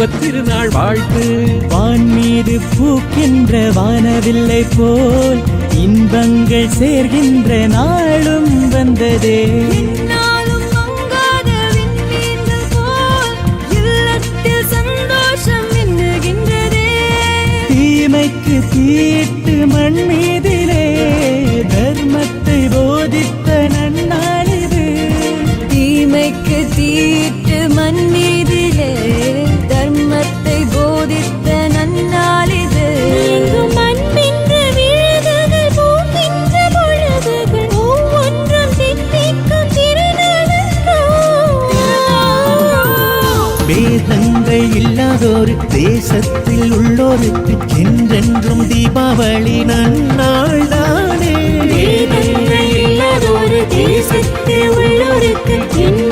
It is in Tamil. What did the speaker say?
தீப திருநாள் வாழ்த்து. வான் மீது பூக்கின்ற வானவில்லை போல் இன்பங்கள் சேர்கின்ற நாளும் வந்ததே. தீமைக்கு தீட்டு மண் மீதிலே தர்மத்தை போதித்த நன்னாளிது. தீமைக்கு தீட்டு மண் வேதங்கள் இல்லாதோரு தேசத்தில் உள்ளோருக்கு என்றென்றும் தீபாவளி நன்னாள் தானே வேதங்கள் இல்லாதொரு தேசத்தில் உள்ளோருக்கு என்றென்றும்